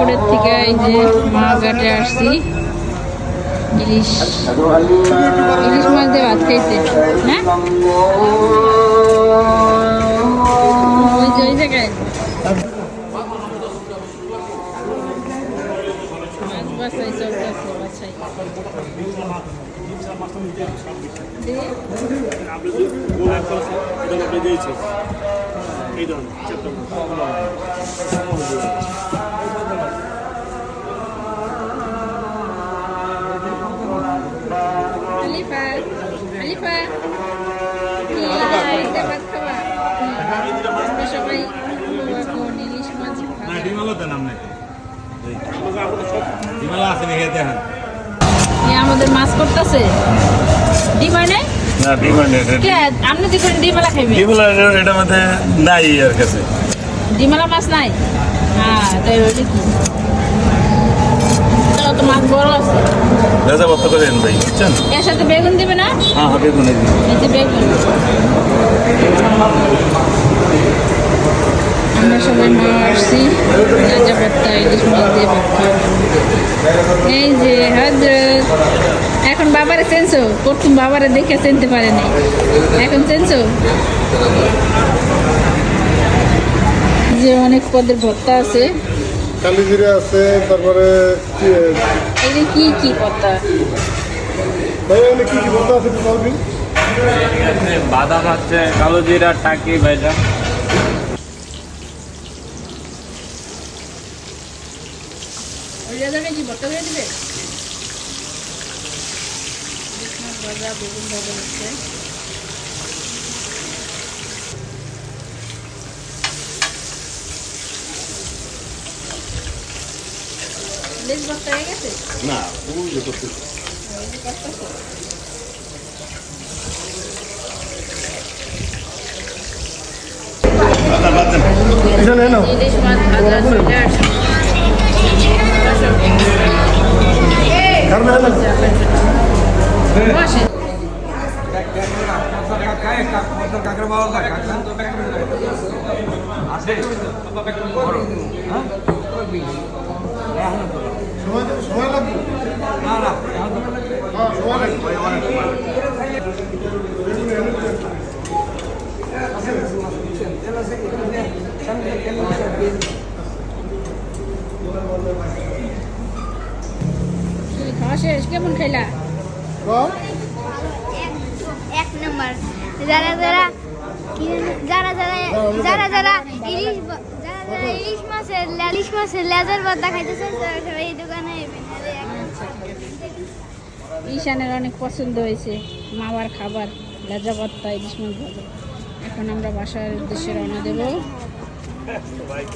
মিরপুরের থেকে এই যে মা ঘাটে আসছি। ইলিশ ইলিশ মাছ দিয়ে ভাত খাইতে। হ্যাঁ? মাছ বাছাই Alifa, Hilai, dapat আমরা সবাই ইলিশ মাছ না ডিমালো দেন আপনি ডিমালো আছে নাকি দেখেন। আমাদের মাছ করতেছে। ডিমার নেই? না ডিমান্ড কে আপনি কি করে ডিমালা খাইবে ডিমালো এটার মধ্যে নাই আর কাছে। ডিমালা মাছ নাই? হ্যাঁ তাই ওইটা কি? তো মাছ বড় আছে। রাজা কত করে দেন ভাই। বুঝছেন? এর সাথে বেগুন দিবে না? হ্যাঁ হ্যাঁ বেগুন এই দিন। এই যে বেগুন। আমরা সবাই মা আসছি। রাজা ভর্তা ইলিশ মাছ দিয়ে এই যে হজরত। এখন বাবারে চেনছো? প্রথম বাবারে দেখে চিনতে পারে নাই এখন চেনছো? যে অনেক পদের ভর্তা আছে। কালি জিরে আছে তারপরে কি- এই যে কি কি পদ্মা ভাই এখানে কি কি বলতে আছে একটু বলবি বাদাম আছে কালো জিরা টাকি ভাইজা। কি ভর্তা দিবে? ভাজা বেগুন ভাজা হচ্ছে লেজ ভর্তা হয়ে গেছে না ওই যে করতে এখানে নাও ইলিশ মাছ ভাজা চলে আসছে কারণ খাওয়া শেষ? কেমন খাইলা? এক নম্বর। যারা যারা যারা যারা যারা যারা ইলিশ যারা যারা ইলিশ মাছের ইলিশ মাছের লেজার ভর্তা খাইতেছেন তারা সবাই এই দোকানে আইবেন। আর এই এক- ঈশানের অনেক পছন্দ হয়েছে মামার খাবার লেজা ভর্তা ইলিশ মাছ ভাজা। এখন আমরা বাসার উদ্দেশ্যে রওনা দেবো। That's the bike.